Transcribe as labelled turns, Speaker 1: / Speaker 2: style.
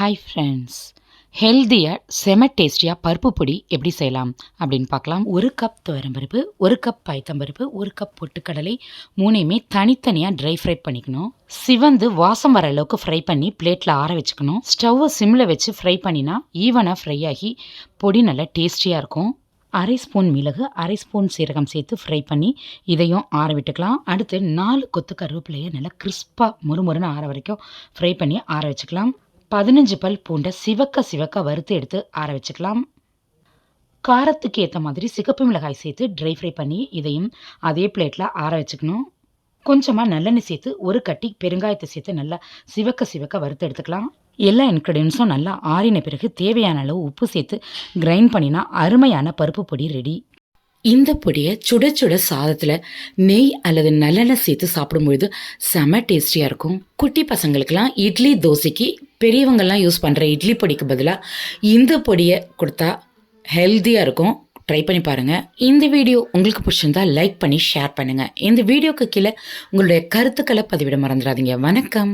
Speaker 1: Hi friends ஹெல்த்தியாக செம டேஸ்டியாக பருப்பு பொடி எப்படி செய்யலாம் அப்படின்னு பார்க்கலாம். ஒரு கப் துவரம்பருப்பு ஒரு கப் பைத்தம்பருப்பு ஒரு கப் பொட்டுக்கடலை மூணையுமே தனித்தனியாக ட்ரை ஃப்ரை பண்ணிக்கணும். சிவந்து வாசம் வர அளவுக்கு ஃப்ரை பண்ணி பிளேட்டில் ஆற வச்சுக்கணும். ஸ்டவ்வை சிம்மில் வச்சு ஃப்ரை பண்ணினா ஈவனாக ஃப்ரை ஆகி பொடி நல்லா டேஸ்டியாக இருக்கும். அரை ஸ்பூன் மிளகு அரை ஸ்பூன் சீரகம் சேர்த்து ஃப்ரை பண்ணி இதையும் ஆற விட்டுக்கலாம். அடுத்து நாலு கொத்து கருவேப்பிலையை நல்லா கிறிஸ்பாக முறுமுறுன்னு ஆற வரைக்கும் ஃப்ரை பண்ணி ஆற வச்சுக்கலாம். பதினஞ்சு பல் பூண்டை சிவக்க சிவக்க வறுத்து எடுத்து ஆற வச்சுக்கலாம். காரத்துக்கு ஏற்ற மாதிரி சிகப்பு மிளகாய் சேர்த்து ட்ரை ஃப்ரை பண்ணி இதையும் அதே பிளேட்டில் ஆற வச்சுக்கணும். கொஞ்சமாக நல்லெண்ணெய் சேர்த்து ஒரு கட்டி பெருங்காயத்தை சேர்த்து நல்லா சிவக்க சிவக்க வறுத்து எடுத்துக்கலாம். எல்லா இன்க்ரீடியன்ஸும் நல்லா ஆறின பிறகு தேவையான அளவு உப்பு சேர்த்து கிரைண்ட் பண்ணினா அருமையான பருப்பு பொடி ரெடி இந்த பொடியை சுட சுட சாதத்தில் நெய் அல்லது நல்லெண்ணெய் சேர்த்து சாப்பிடும்பொழுது செம டேஸ்டியாக இருக்கும். குட்டி பசங்களுக்கெல்லாம் இட்லி தோசைக்கு பெரியவங்கள்லாம் யூஸ் பண்ணுற இட்லி பொடிக்கு பதிலாக இந்த பொடியை கொடுத்தா ஹெல்த்தியாக இருக்கும். ட்ரை பண்ணி பாருங்கள் இந்த வீடியோ உங்களுக்கு பிடிச்சிருந்தா லைக் பண்ணி ஷேர் பண்ணுங்கள் இந்த வீடியோக்கு கீழே உங்களுடைய கருத்துக்களை பதிவிட மறந்துடாதீங்க. வணக்கம்.